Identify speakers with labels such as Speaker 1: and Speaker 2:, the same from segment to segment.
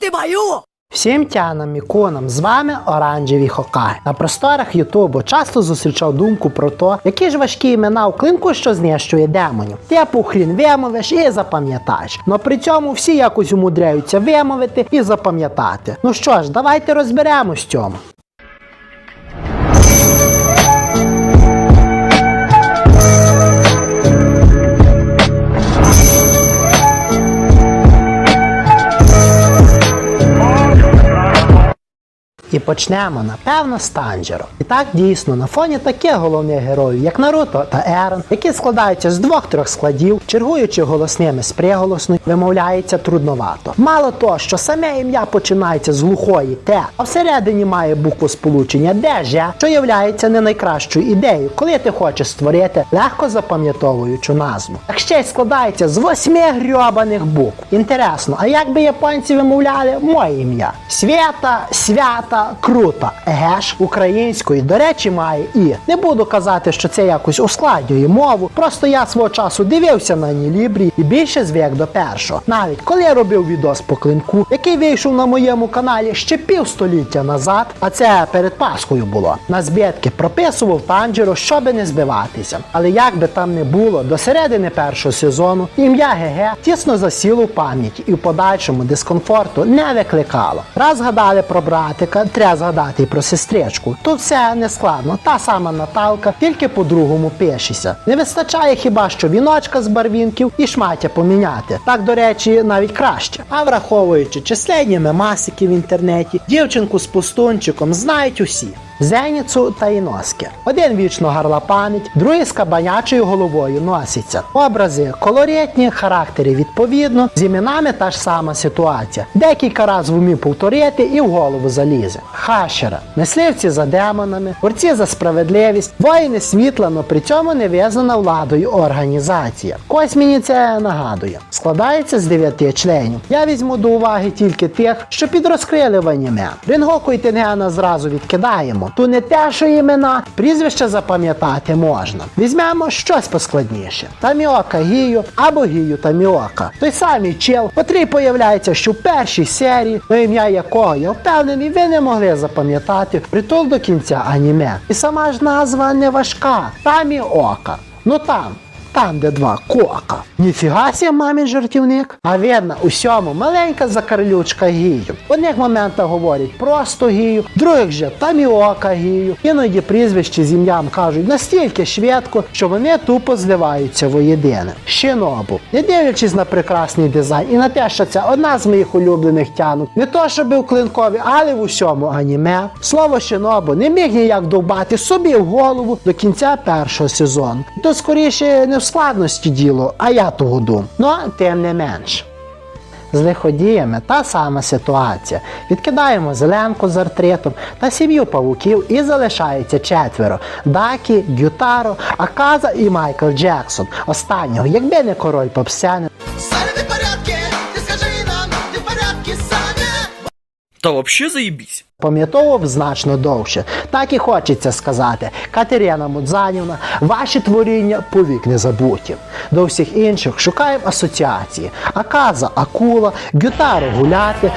Speaker 1: ти!
Speaker 2: Всім тянам і кунам, з вами Оранжеві Хокай. На просторах Ютубу часто зустрічав думку про те, які ж важкі імена у клинку, що знищує демонів. Типу хрін вимовиш і запам'ятаєш. Но при цьому всі якось умудряються вимовити і запам'ятати. Ну що ж, давайте розберемось в цьому. І почнемо, напевно, з Танжеро. І так дійсно на фоні таких головних героїв, як Наруто та Ерон, які складаються з двох-трьох складів, чергуючи голосними з приголосною, вимовляється трудновато. Мало того, що саме ім'я починається з глухої Т, а всередині має букву сполучення Д, Ж, що являється не найкращою ідеєю, коли ти хочеш створити легко запам'ятовуючу назву. Так ще й складається з восьми грьобаних букв. Інтересно, а як би японці вимовляли моє ім'я? Свята, свята, крута. Еге ж, української, до речі, має і. Не буду казати, що це якось ускладнює мову. Просто я свого часу дивився на Нілібрі і більше звик до першого. Навіть коли я робив відос по клинку, який вийшов на моєму каналі ще півстоліття назад, а це перед Пасхою було. На збитки прописував танджеру, щоби не збиватися. Але як би там не було, до середини першого сезону ім'я ГГ тісно засіло в пам'яті і в подальшому дискомфорту не викликало. Раз згадали про братика, треба згадати про сестричку. Тут все не складно. Та сама Наталка, тільки по-другому пишеться. Не вистачає хіба що віночка з барвінків і шмаття поміняти. Так, до речі, навіть краще. А враховуючи численні мемасики в інтернеті, дівчинку з пустунчиком знають усі. Зеніцу та Іноски. Один вічно гарлапанить, другий з кабанячою головою носиться. Образи колоритні, характери відповідно, з іменами та ж сама ситуація. Декілька разів вмів повторити і в голову залізе. Хашера, мисливці за демонами, борці за справедливість, воїни світла, но при цьому не визнана владою організація. Когось мені це нагадує. Складається з дев'яти членів. Я візьму до уваги тільки тих, що підрозкрили в аніме. Рінгоку і зразу відкидаємо. Тут не те, що імена, прізвища запам'ятати можна. Візьмемо щось поскладніше. Таміока Гію або Гію Таміока. Той самий чел, котрий появляється, що в першій серії, на ім'я якого я впевнений, ви не могли запам'ятати притул до кінця аніме. І сама ж назва не важка. Таміока. Ну там. Там, де два кока. Ніфіга сі мамін жартівник. А видно, усьому маленька закарлючка гію. В одних моментах говорять просто гію, в других же таміока гію. Іноді прізвище з ім'ям кажуть настільки швидко, що вони тупо зливаються воєдине. Шинобу. Не дивлячись на прекрасний дизайн і на те, що це одна з моїх улюблених тянок. Не то, щоб у клинкові, але в усьому аніме. Слово шинобу не міг ніяк довбати собі в голову до кінця першого сезону. То скоріше не в складності діло, а я того дум. Ну, тим не менш. З лиходіями та сама ситуація. Відкидаємо зеленку з артритом та сім'ю павуків і залишається четверо: Дакі, Гютаро, Аказа і Майкл Джексон. Останнього, якби не король попсяни,
Speaker 3: Та вообще заебись.
Speaker 2: пам'ятовував значно довше. Так і хочеться сказати. Катерина Мудзанівна, ваші творіння повік не забуті. До всіх інших шукаємо асоціації. Аказа акула, гютаро гуляти.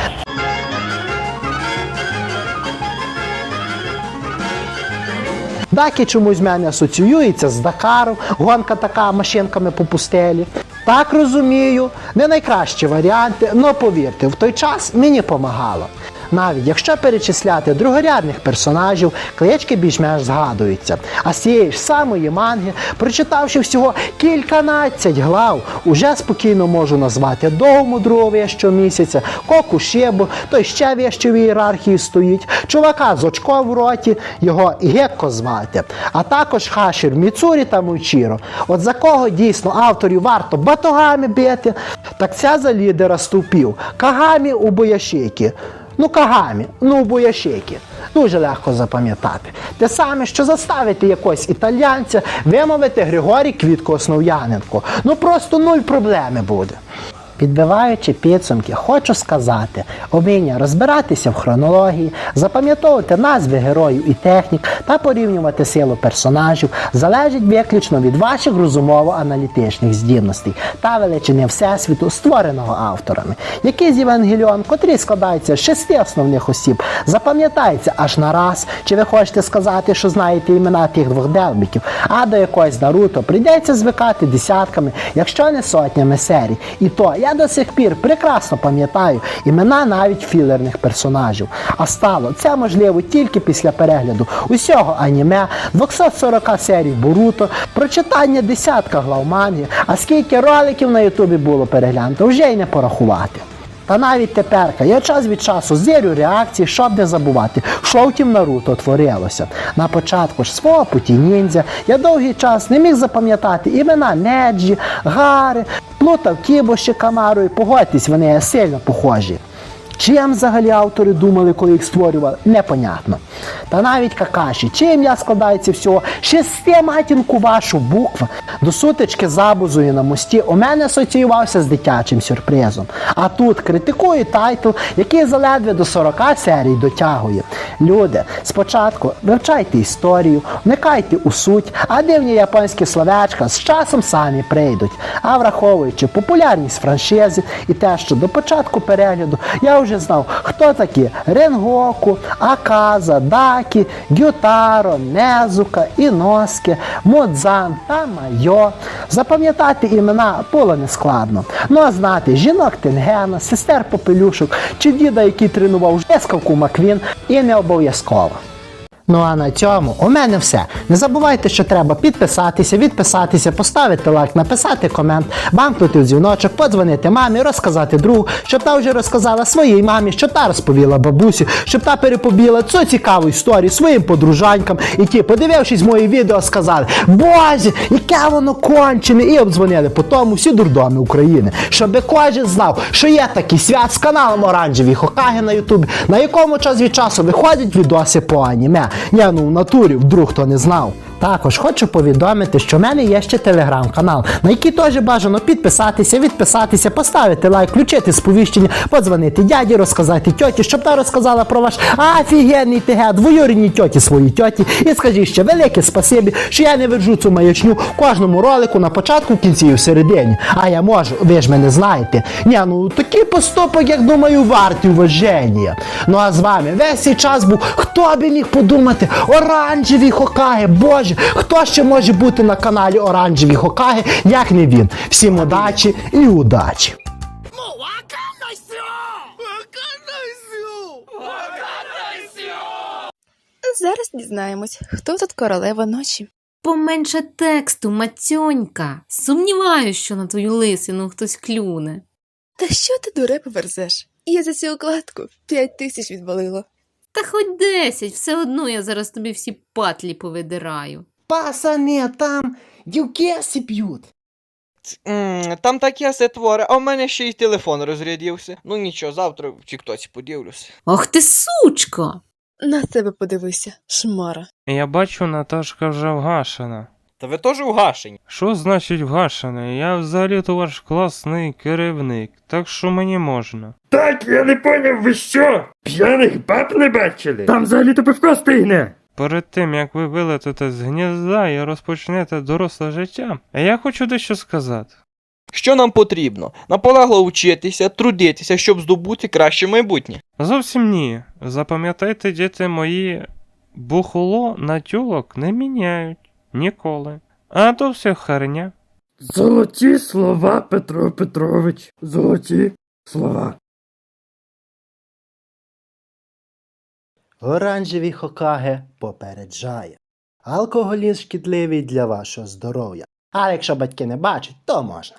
Speaker 2: Дакі чомусь мене асоціюється з Дакаром, гонка така машинками по пустелі. Так розумію, не найкращі варіанти, але повірте, в той час мені помагало. Навіть якщо перечисляти другорядних персонажів, клички більш-менш згадуються. А з цієї ж самої манги, прочитавши всього кільканадцять глав, уже спокійно можу назвати Довму другого вищого місяця, Коку Шибу, той ще вище в ієрархії стоїть, чувака з очком в роті, його Гекко звати, а також Хашір Міцурі та Мучіро. От за кого дійсно авторів варто батогами бити, так це за лідера стовпів Кагамі у Бояшики. Ну, Кагамі, ну Бояшики. Дуже легко запам'ятати. Те саме, що заставити якогось італьянця вимовити Григорій Квітко Основ'яненко. Ну просто нуль проблеми буде. Підбиваючи підсумки, хочу сказати, вміння розбиратися в хронології, запам'ятовувати назви героїв і технік та порівнювати силу персонажів залежить виключно від ваших розумово-аналітичних здібностей та величини всесвіту, створеного авторами. Який з Євангеліон, котрий складається з шести основних осіб, запам'ятається аж на раз, чи ви хочете сказати, що знаєте імена тих двох делбіків, а до якогось Наруто прийдеться звикати десятками, якщо не сотнями серій. І то я до сих пір прекрасно пам'ятаю імена навіть філерних персонажів. А стало це можливо тільки після перегляду усього аніме, 240 серій Боруто, прочитання десятка глав манги, а скільки роликів на Ютубі було переглянуто, вже й не порахувати. Та навіть тепер я час від часу зірю реакції, щоб не забувати, що тім Наруто творилося. На початку ж свого путі ніндзя я довгий час не міг запам'ятати імена Неджі, Гари, плутав Кібоші Камару і погодьтесь, вони сильно похожі. Чим взагалі автори думали, коли їх створювали, непонятно. Та навіть Какаші, чим ім'я складається всього шести матінку вашу буква до сутички з абузою на мості у мене асоціювався з дитячим сюрпризом. А тут критикую тайтл, який заледве до 40 серій дотягує. Люди, спочатку вивчайте історію, вникайте у суть, а дивні японські словечка з часом самі прийдуть. А враховуючи популярність франшизи і те, що до початку перегляду я вже знав, хто такі Ренгоку, Аказа, Дакі, Гютаро, Незука, Іноске, Модзан та Майо. Запам'ятати імена було нескладно. Ну а знати жінок Тенгена, сестер Попелюшок чи діда, який тренував жескавку Маквін, і не обов'язково. Ну а на цьому у мене все. Не забувайте, що треба підписатися, відписатися, поставити лайк, написати комент, бамкнути в дзвіночок, подзвонити мамі, розказати другу, щоб та вже розказала своїй мамі, щоб та розповіла бабусі, щоб та переповіла цю цікаву історію своїм подружанькам, і ті, подивившись мої відео, сказали, Боже, яке воно кончене, і обдзвонили по тому всі дурдоми України, щоб кожен знав, що є такий свят з каналом Оранжеві Хокаги на Ютубі, на якому час від часу виходять відоси по аніме. Я ну в натурі, вдруг хто не знав. Також хочу повідомити, що в мене є ще телеграм-канал, на який теж бажано підписатися, відписатися, поставити лайк, включити сповіщення, подзвонити дяді, розказати тьоті, щоб та розказала про ваш офігенний ТГ, двоюрідній тьоті своїй тьоті. І скажіть ще велике спасибі, що я не верджу цю маячню кожному ролику на початку, в кінці і в середині. А я можу, ви ж мене знаєте. Ні, ну такий поступок, як думаю, вартий уваження. Ну а з вами весь цей час був, хто би міг подумати, оранжеві хокаги, боже, хто ще може бути на каналі Оранжеві Хокаги, як не він. Всім удачі і удачі.
Speaker 1: Зараз дізнаємось, хто тут королева ночі.
Speaker 4: Поменше тексту, мацьонька. Сумніваюсь, що на твою лисину хтось клюне.
Speaker 1: Та що ти дурепу верзеш? Я за цю укладку п'ять тисяч відвалила.
Speaker 4: Та хоч десять, все одно я зараз тобі всі патлі повидираю.
Speaker 2: Пасане, там дівкеси п'ють.
Speaker 5: М, Там таке сетворе, а в мене ще й телефон розрядівся. Ну нічого, завтра в Тіктоці подивлюся.
Speaker 4: Ох ти сучко!
Speaker 1: На себе подивися, шмара.
Speaker 6: Я бачу, Наташка вже вгашена.
Speaker 5: Та ви теж угашені.
Speaker 6: Що значить вгашена? Я взагалі-то ваш класний керівник, так що мені можна.
Speaker 7: Так, я не поняв, ви що? П'яних баб не бачили? Там взагалі-то пивко стигне.
Speaker 6: Перед тим як ви вилетите з гнізда і розпочнете доросле життя, я хочу дещо сказати.
Speaker 5: Що нам потрібно? Наполегло вчитися, трудитися, щоб здобути краще майбутнє.
Speaker 6: Зовсім ні. Запам'ятайте, діти мої, бухло на тюлок не міняють ніколи. А то все херня.
Speaker 7: Золоті слова, Петро Петрович. Золоті слова.
Speaker 2: Оранжеві хокаге попереджає. Алкоголізм шкідливий для вашого здоров'я. А якщо батьки не бачать, то можна.